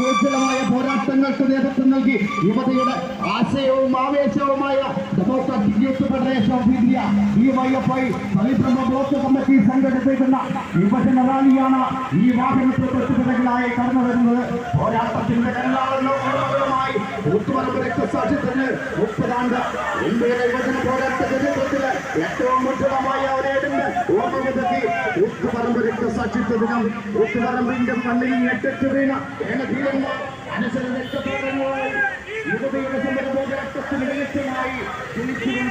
ഊർജലമായ പോരാട്ടങ്ങൾക്ക് നേതൃത്വം നൽകി യുവതയുടെ ആശയവും ആവേശവുമായ democratic youth federation of India ഈ വൈഎഫ്ഐ തളിപ്രമ ബ്ലോക്ക് കമ്മിറ്റി സംഘടിപ്പിക്കുന്ന യുവജന റാലിയാണ് ഈ വാഹനത്തിൽ തൊട്ടുപിറകിലായി കടന്നു വരുന്നത്. പോരാട്ടത്തിന്റെ കല്ലാളുന്ന ഓർമ്മകളുമായി ഊത്തുപറമ്പ് രക്തസാക്ഷ്യത്തിന് മുപ്പതാണ്ട് ഇന്ത്യയിലെ യുവജന പോരാട്ട ചരിത്രത്തിലെ ഏറ്റവും ഉജ്ജ്വലമായ ഊത്തുപറമ്പ് രക്തസാക്ഷിത്വ ദിനം ഊത്തുപറമ്പിന്റെ മണ്ണിൽ ഞെട്ടറ്റ് വീണ ഏനധീരന്മാർ അനുസരണ രക്തപോരങ്ങളുമായി യുവതയുടെ വെളിച്ചമായി രക്തസാക്ഷി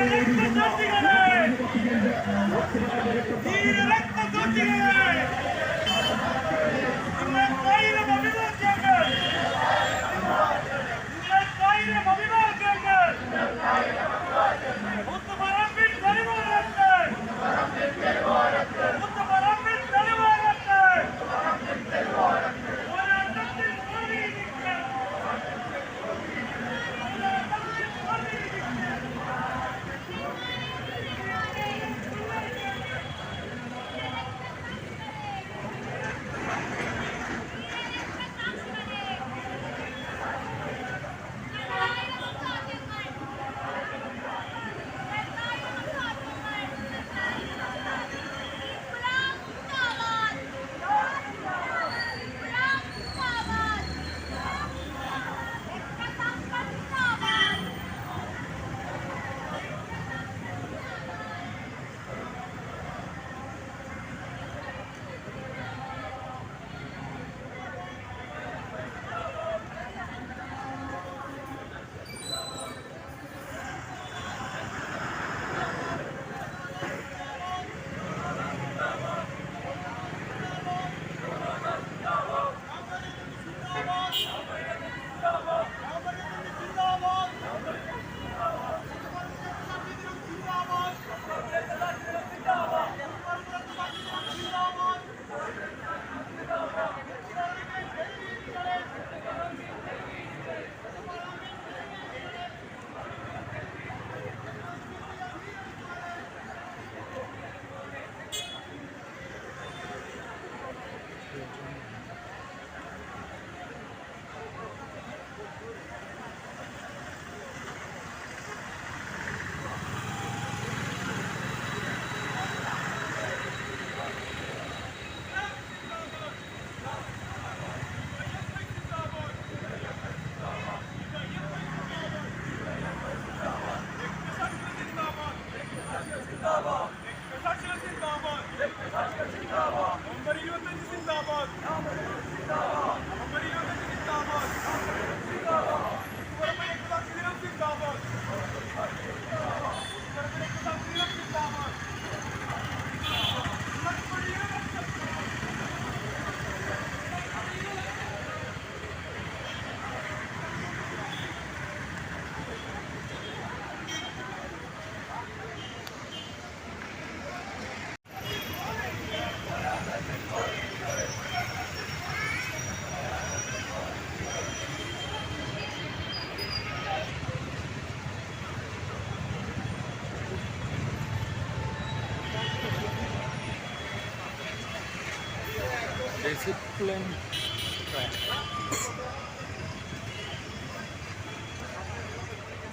discipline.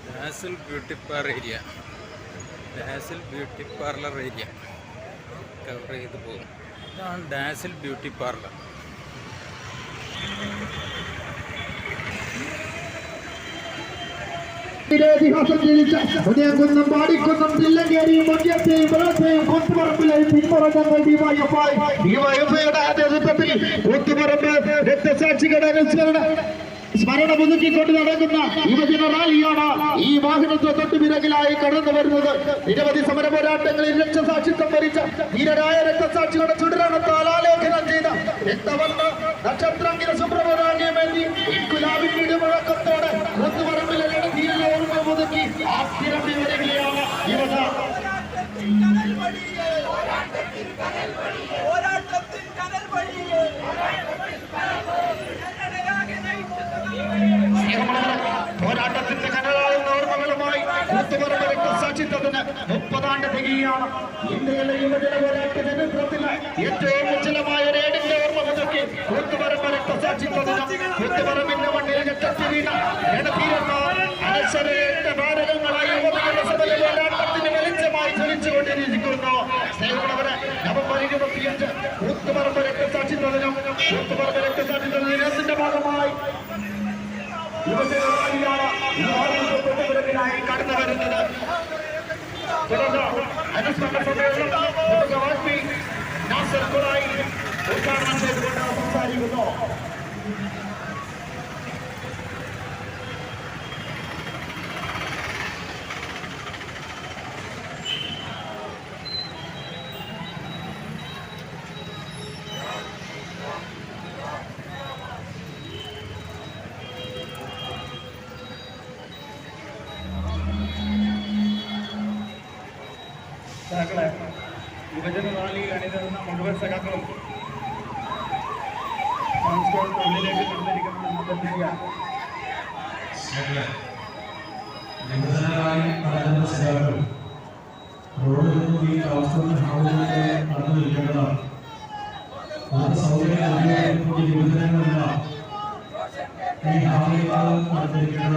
Dazzle beauty par area dazzle beauty parlour area cover ചെയ്ത് പോകും. ഇതാണ് ഡാസിൽ ബ്യൂട്ടി പാർലർ ഇതിഹാസം ജനിച്ച ഉദയകുന്നം പാടിക്കുന്നം തില്ലങ്കേരിയും മദ്യത്തെയും വെള്ളത്തെയും കൂത്തുപറമ്പിലെയും പിന്മുറങ്ങൾ ഡിവൈഎഫ്ഐ ഡിവൈഎഫ്ഐയുടെ നേതൃത്വത്തിൽ കൊത്തുപറമ്പ് രക്തസാക്ഷികളുടെ അനുസ്മരണ സ്മരണ പുതുക്കിക്കൊണ്ട് നടക്കുന്ന യുവജന റാലിയാണ് ഈ വാഹനത്തെ തൊട്ട് പിറകിലായി കടന്നു വരുന്നത്. നിരവധി സമര പോരാട്ടങ്ങളിൽ രക്തസാക്ഷിത്വം വരിച്ച ധീരരായ രക്തസാക്ഷികളുടെ ചുടരണത്താൽ ആലേഖനം ചെയ്ത രക്തവർണ നക്ഷത്രാങ്കിര സുബ്രഹ്മണ്യമേന്തി കൂത്തുപറമ്പിലെ ധീരത പോരാട്ടത്തിൻ കനൽ വഴിയേ കന്നഡയാകെ പോരാട്ടത്തിന്റെ കനലാളുന്ന ഓർമ്മകളുമായി കൂത്തുപറമ്പ് രക്തസാക്ഷിത്വത്തിന് മുപ്പതാണ്ട് തികയാണ്. ഇന്ത്യയിലെ യുവജന പോരാട്ട ചരിത്രത്തിലെ ഏറ്റവും ഉജ്ജ്വലമായ ഒരു ഏടിന്റെ ഓർമ്മ പുതുക്കി കൂത്തുപറമ്പ് രക്തസാക്ഷിത്വ ദിനം കുത്തുപറമ്പിന്റെ മണ്ണിൽ ഞെട്ടത്തി വീണ ഇടത്തീരന്മാർ അനശ്വരേറ്റ ഭാരതങ്ങളായ യുവതികളുടെ സഭയിലെ പോരാട്ടത്തിന് വെളിച്ചമായി ജ്വലിച്ചുകൊണ്ടിരിക്കുന്നു സ്നേഹമുള്ളവരെ നവംബർ ഇരുപത്തിയഞ്ച് കൂത്തുപറമ്പ് രക്തസാക്ഷി തൊഴിലും കൂത്തുപറമ്പ് രക്തസാക്ഷി തൊഴിൽ ഭാഗമായി യുവജനറാലിയാണ് കടന്നു വരുന്നത്. തുടർന്ന് അനുസ്മരണ സമ്മേളനം വാജ്പി നാസർ ഉദ്ഘാടനം ചെയ്തുകൊണ്ട് സംസാരിക്കുന്നു. सकाक्रम ट्रांसपोर्ट कोऑर्डिनेटर करने का मदद मिलेगा सेटलर విభజనరాని ప్రజల సేవలు రోడ్లు ఈ అవసరం హామీలతో అర్థం ఇక్కడ మన సౌకర్య అభివృద్ధి విభజనగా ఈ హామీలను అర్థం ఇక్కడ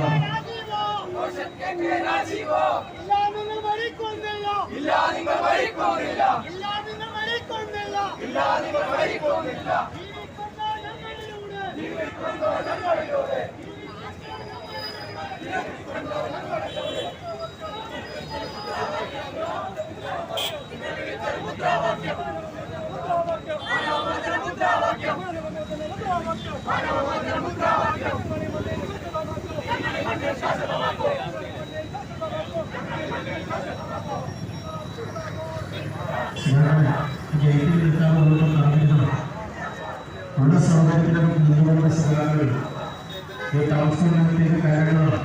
ಇಲ್ಲ ನಿಮ್ಮ ಬಳಿ ಕೊಂಡಿಲ್ಲ ഗേറ്റിൽ നിൽക്കാനുള്ള കാണിക്കണം ഉള്ള സൗകര്യത്തിലും നിങ്ങളുടെ സഹായങ്ങൾ ഈ ട്രാൻസ്പോർട്ടിലേക്ക് കയറേണ്ടതാണ്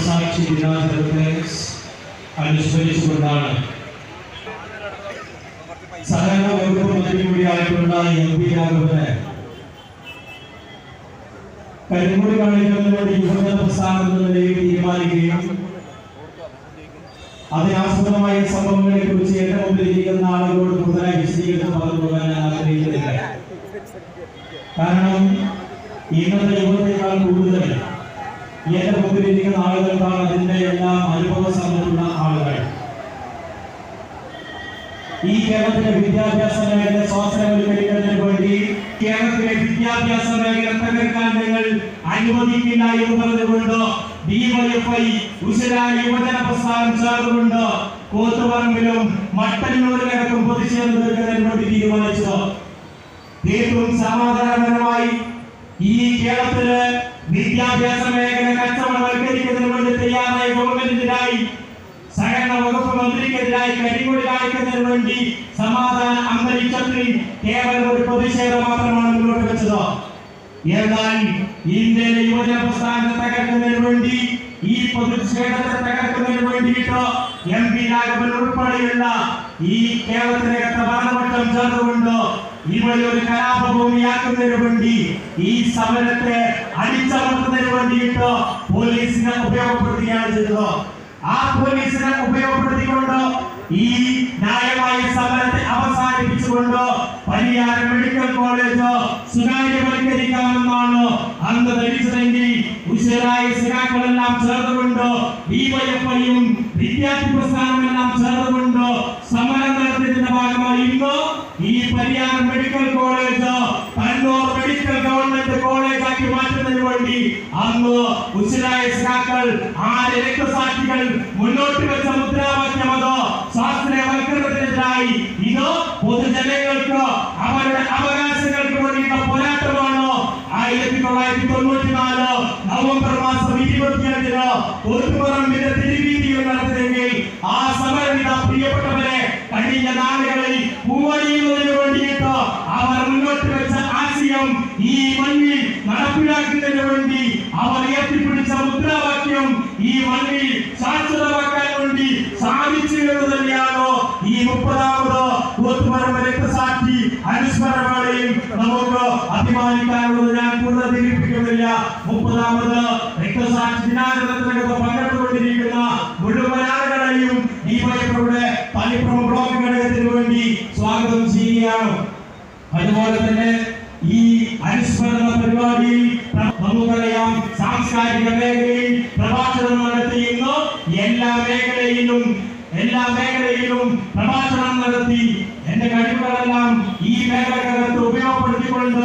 രക്തസാക്ഷി ദിനാചരണത്തെ അനുസ്മരിച്ചുകൊണ്ടാണ് സഹകരണ വകുപ്പ് മന്ത്രി കൂടിയായിട്ടുള്ള എം പി കരിമുടി കാണിക്കുന്നതിനോട് യുവജന പ്രസ്ഥാനം എന്ന നിലയിൽ തീരുമാനിക്കുകയും അതിനാസ്പദമായ സംഭവങ്ങളെ കുറിച്ച് എന്റെ മുമ്പിൽ ഇരിക്കുന്ന ആളുകളോട് കൂടുതലായി വിശദീകരിച്ച് പറഞ്ഞു പോകാൻ ഞാൻ ആഗ്രഹിക്കുന്നില്ല. കാരണം ഇന്നത്തെ യുവതയേക്കാൾ കൂടുതൽ എന്റെ മുമ്പിൽ ഇരിക്കുന്ന ആളുകൾക്കാണ് അതിന്റെ എല്ലാം അനുഭവ സമ്പത്തുള്ള ആളുകൾ. ഈ കേരളത്തിലെ വിദ്യാഭ്യാസ മേഖല സ്വാശ്രയവൽക്കരിക്കുന്നതിന് വേണ്ടി കേരളത്തിലെ വിദ്യാഭ്യാസ മേഖല തകർക്കാൻ നിങ്ങൾ അനുവദിക്കില്ല എന്ന് പറഞ്ഞുകൊണ്ട് ഡിവൈഎഫ്ഐ ഉശരായ യുവജന പ്രസ്ഥാനം ചേർന്നുകൊണ്ട് കോത്തുപറമ്പിലും മട്ടന്നൂരിലടക്കം പൊതുചേർന്ന് തീർക്കുന്നതിന് വേണ്ടി തീരുമാനിച്ചത്. തീർത്തും സമാധാനപരമായി ഈ കേരളത്തിൽ വിദ്യാഭ്യാസ മേഖല കച്ചവടവൽക്കരിക്കുന്നതിന് തയ്യാറായ ഗവൺമെന്റിനായി സഹകരണ വകുപ്പ് മന്ത്രിക്കെതിരായി കരിങ്കൊടി കാണിക്കുന്നതിന് വേണ്ടി സമാധാന അന്തരീക്ഷത്തിൽ കേവലം ഒരു പ്രതിഷേധം മാത്രമാണ് മുന്നോട്ട് വെച്ചത്. എന്നാൽ ഇന്ത്യയിലെ യുവജന പ്രസ്ഥാനത്തെ തകർക്കുന്നതിന് വേണ്ടി ഈ പ്രതിഷേധത്തെ തകർക്കുന്നതിന് വേണ്ടിയിട്ട് എം പി രാഘവൻ ഉൾപ്പെടെയുള്ള ഈ കേരളത്തിനകത്തെ ഭരണപക്ഷം ചേർന്നുകൊണ്ട് ഇവിടെ ഒരു കലാപഭൂമിയാക്കുന്നതിന് വേണ്ടി ഈ സമരത്തെ അടിച്ചമർത്തുന്നതിന് വേണ്ടിയിട്ട് പോലീസിനെ ഉപയോഗപ്പെടുത്തുകയാണ് ചെയ്തത്. ആ പോലീസിനെ ഉപയോഗപ്പെടുത്തിക്കൊണ്ട് ഈ ന്യായമായ സമരത്തെ അവസാനിപ്പിച്ചുകൊണ്ട് പരിയാരം മെഡിക്കൽ കോളേജ് സുതാര്യവൽക്കരിക്കാമെന്നാണ് അന്ന് ധരിച്ചതെങ്കിൽ ഉശരായ സിനാക്കളെല്ലാം ചേർന്നുകൊണ്ട് ഡിവൈഎഫ്ഐയും വിദ്യാർത്ഥി പ്രസ്ഥാനമെല്ലാം ചേർന്നുകൊണ്ട് സമരം നടത്തിയതിന്റെ ഭാഗമായി ഇന്ന് Pariyaram medical college Kannur medical government കോളേജാക്കി മാറ്റുന്നതിന് വേണ്ടി അന്ന് ഉശരായ സഖാക്കൾ ആര് രക്തസാക്ഷികൾ മുന്നോട്ട് വെച്ച മുദ്രാവാക്യം അത് സ്വാശ്രയവൽക്കരണത്തിനെതിരായി ഇത് പൊതുജനങ്ങൾക്ക് അവരുടെ അവകാശങ്ങൾക്ക് വേണ്ടിയുള്ള പോരാട്ടമാണ്? ആയിരത്തി തൊള്ളായിരത്തി തൊണ്ണൂറ്റിനാല് നവംബർ മാസം ഇരുപത്തിയഞ്ചിന് നടത്തിയെങ്കിൽ ആ സമരവിധ പ്രിയപ്പെട്ടവരെ കഴിഞ്ഞ നാളുകളിൽ പൂവണിയുന്നതിന് ആശയം ഈ മണ്ണിൽ നടപ്പിലാക്കുന്നതിന് വേണ്ടി അവർ ഉയർത്തിപ്പിടിച്ച മുദ്രാവാക്യം ഈ മണ്ണിൽ ശാശ്വതമാക്കാൻ വേണ്ടി സാധിച്ചു എന്ന് തന്നെയാണോ ഈ മുപ്പതാമത് കൂത്തുപറമ്പ് രക്തസാക്ഷി അനുസ്മരണവേളയിൽ നമുക്ക് അഭിമാനിക്കാനുള്ളത് ഞാൻ കൂടുതൽ ദീർഘിപ്പിക്കുന്നില്ല മുപ്പതാമത് രക്തസാക്ഷി ദിനാചരണത്തിനകത്ത് പങ്കെടുത്തുകൊണ്ടിരിക്കുന്ന മുഴുവൻ ആളുകളെയും ഈ വൈഫയുടെ തളിപ്പുറം ബ്ലോക്ക് ഘടകത്തിന് വേണ്ടി സ്വാഗതം ചെയ്യുകയാണ് അതുപോലെ തന്നെ ഈ അനുസ്മരണ പരിപാടിയിൽ പ്ര- നമുക്കറിയാം സാംസ്കാരിക മേഖലയിൽ പ്രഭാഷണം നടത്തിയുന്നു എല്ലാ മേഖലയിലും എല്ലാ മേഖലയിലും പ്രഭാഷണം നടത്തി എന്റെ കഴിവുകളെല്ലാം ഈ മേഖലകൾക്ക് ഉപയോഗപ്പെടുത്തിക്കൊണ്ട്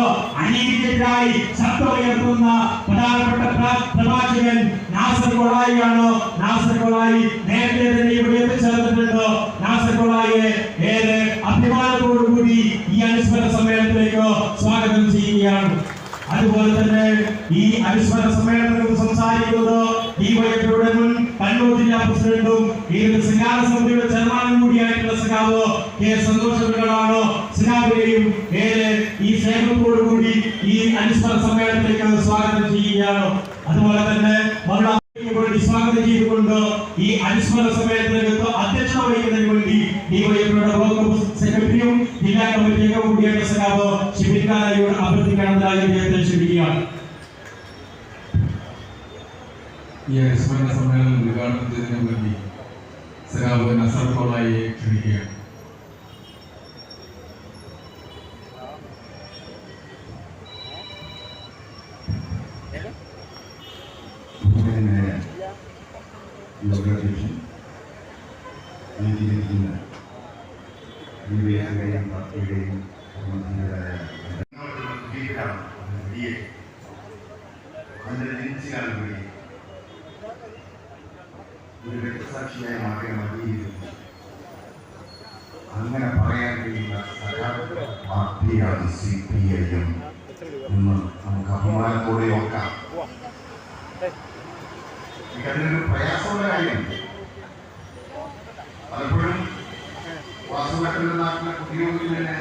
അനീതിക്കെതിരായി ശബ്ദമുയർത്തുന്ന പ്രധാനപ്പെട്ട പ്ര- പ്രഭാഷകൻ നാസർ കൊളായിയാണ് നാസർ കൊളായി നേരത്തെ തന്നെ ഇവിടെ എത്തിച്ചേർന്നിട്ടുണ്ട് നാസർ കൊളായിയെ ഏറെ ഈ അനുസ്മരണ സമ്മേളനത്തിലേക്ക് സ്വാഗതം ചെയ്യുകയാണ്. അതുപോലെ തന്നെ ഈ അനുസ്മരണ സമ്മേളനത്തിൽ സംസാരിക്കുന്നത് ഡിവൈഎഫ്ഐയുടെ മുൻ കണ്ണൂർ പ്രസിഡന്റും ഈ സംഘാടന സമിതിയുടെ ചെയർമാനും കൂടിയായിട്ടുള്ള സഖാവ് കെ. സഖാവിനെയും ഏറെ ഈ സ്നേഹത്തോടു കൂടി ഈ അനുസ്മരണ സമ്മേളനത്തിലേക്ക് സ്വാഗതം ചെയ്യുകയാണ്. അതുപോലെ തന്നെ മറുനാ സ്വാഗതം ചെയ്തുകൊണ്ട് ഈ അനുസ്മരണ സമ്മേളനത്തിലേക്ക് അധ്യക്ഷത വഹിക്കുന്നതിന് വേണ്ടി ഡിവൈഎഫ്ഐയുടെ വകുപ്പ് സെക്രട്ടറിയും ജില്ലാ കമ്മിറ്റി അംഗവും കൂടിയായ സഖാവ് ഷിബിൻ കാലയോട് അഭ്യർത്ഥിക്കാവുന്നതായി അദ്ദേഹത്തെ ക്ഷണിക്കുകയാണ്. ഈ അനുസ്മരണ സമ്മേളനം ഉദ്ഘാടനം ചെയ്തതിനു വേണ്ടി സഖാവ് നസർക്കോളായി ക്ഷണിക്കുകയാണ്. ജനിച്ചുകാലം വഴി ഒരു രക്തസാക്ഷിയായി മാറിയ മതിയിരുന്നു അങ്ങനെ പറയാൻ കഴിയുന്ന പാർട്ടിയാണ് സി പി ഐ എം. എന്ന് നമുക്ക് അഭിമാനത്തോടെ ഓർക്കാം. അതിനൊരു പ്രയാസമുള്ള കാര്യമുണ്ട്. പലപ്പോഴും വാസുവായിട്ടുള്ള നാട്ടിലെ കുട്ടികൾക്ക് തന്നെ